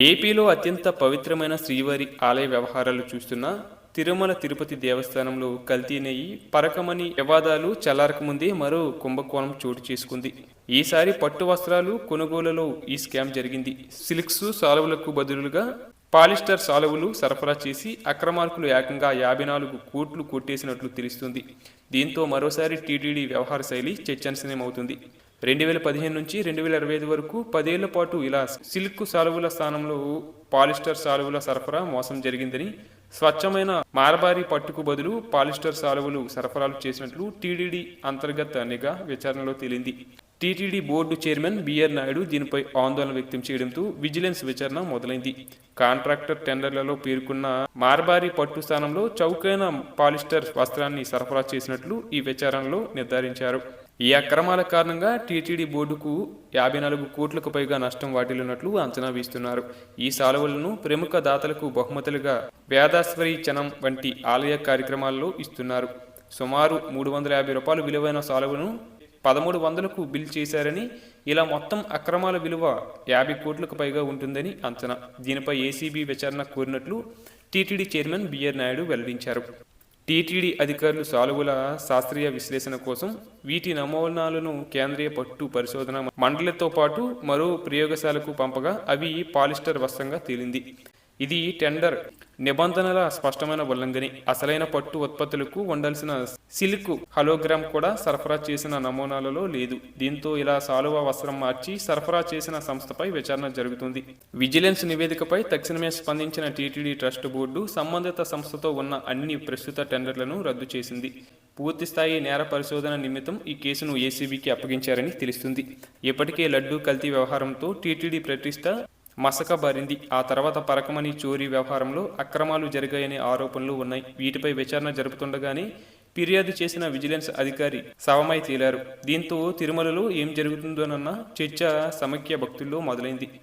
ఏపీలో అత్యంత పవిత్రమైన శ్రీవారి ఆలయ వ్యవహారాలు చూస్తున్న తిరుమల తిరుపతి దేవస్థానంలో కల్తీ నెయ్యి పరకమని వివాదాలు చల్లారకముందే మరో కుంభకోణం చోటు చేసుకుంది. ఈసారి పట్టు వస్త్రాలు కొనుగోలులో ఈ స్కామ్ జరిగింది. సిల్క్స్ సాలువులకు బదులుగా పాలిస్టర్ సాలువులు సరఫరా చేసి అక్రమార్కులు ఏకంగా యాభై నాలుగు కోట్లు కొట్టేసినట్లు తెలుస్తుంది. దీంతో మరోసారి టీటీడీ వ్యవహార శైలి చర్చనీయమవుతుంది. రెండు వేల పదిహేను నుంచి రెండు వేల ఇరవై ఐదు వరకు పదేళ్ళ పాటు ఇలా సిల్క్ సాలువల స్థానంలో పాలిస్టర్ సాలువల సరఫరా మోసం జరిగిందని స్వచ్ఛమైన మారబారి పట్టుకు బదులు పాలిస్టర్ సాలువలు సరఫరాలు చేసినట్లు టీడీడీ అంతర్గత నిఘా విచారణలో తేలింది. TTD board chairman BR Naidu దీనిపై ఆందోళన వ్యక్తం చేయడంతో విజిలెన్స్ విచారణ మొదలైంది. కాంట్రాక్టర్ టెండర్లలో పేర్కొన్న మార్బారి పట్టు స్థానంలో చౌకైన పాలిస్టర్ వస్త్రాన్ని సరఫరా చేసినట్లు ఈ విచారణలో నిర్ధారించారు. ఈ అక్రమాల కారణంగా టీటీడీ బోర్డుకు యాభై నాలుగు కోట్లకు పైగా నష్టం వాటిల్లినట్లు అంచనా వేస్తున్నారు. ఈ సాలువలను ప్రముఖ దాతలకు బహుమతులుగా వేదాశ్వరి చనం వంటి ఆలయ కార్యక్రమాల్లో ఇస్తున్నారు. సుమారు మూడు వందల యాభై రూపాయలు విలువైన సాలువను పదమూడు వందలకు బిల్ చేశారని ఇలా మొత్తం అక్రమాల విలువ యాభై కోట్లకు పైగా ఉంటుందని అంచనా. దీనిపై ఏసీబీ విచారణ కోరినట్లు టీటీడీ చైర్మన్ బిఆర్ నాయుడు వెల్లడించారు. టీటీడీ అధికారులు సాలువుల శాస్త్రీయ విశ్లేషణ కోసం వీటి నమూనాలను కేంద్రీయ పట్టు పరిశోధన మండలితో పాటు మరో ప్రయోగశాలకు పంపగా అవి పాలిస్టర్ వస్త్రంగా తేలింది. ఇది టెండర్. నిబంధనల స్పష్టమైన ఉల్లంఘని అసలైన పట్టు ఉత్పత్తులకు ఉండాల్సిన సిల్క్ హలోగ్రామ్ కూడా సరఫరా చేసిన నమూనాలలో లేదు. దీంతో ఇలా సాలువా వస్త్రం మార్చి సరఫరా చేసిన సంస్థపై విచారణ జరుగుతుంది. విజిలెన్స్ నివేదికపై తక్షణమే స్పందించిన టీటీడీ ట్రస్ట్ బోర్డు సంబంధిత సంస్థతో ఉన్న అన్ని ప్రస్తుత టెండర్లను రద్దు చేసింది. పూర్తిస్థాయి నేర పరిశోధన నిమిత్తం ఈ కేసును ఏసీబీకి అప్పగించారని తెలుస్తుంది. ఇప్పటికే లడ్డూ కల్తీ వ్యవహారంతో టీటీడీ ప్రతిష్ట మసక బారింది. ఆ తర్వాత పరకమణి చోరీ వ్యవహారంలో అక్రమాలు జరిగాయనే ఆరోపణలు ఉన్నాయి. వీటిపై విచారణ జరుపుతుండగానే ఫిర్యాదు చేసిన విజిలెన్స్ అధికారి శవమై తేలారు. దీంతో తిరుమలలో ఏం జరుగుతుందోనన్న చర్చ సమైక్య భక్తుల్లో మొదలైంది.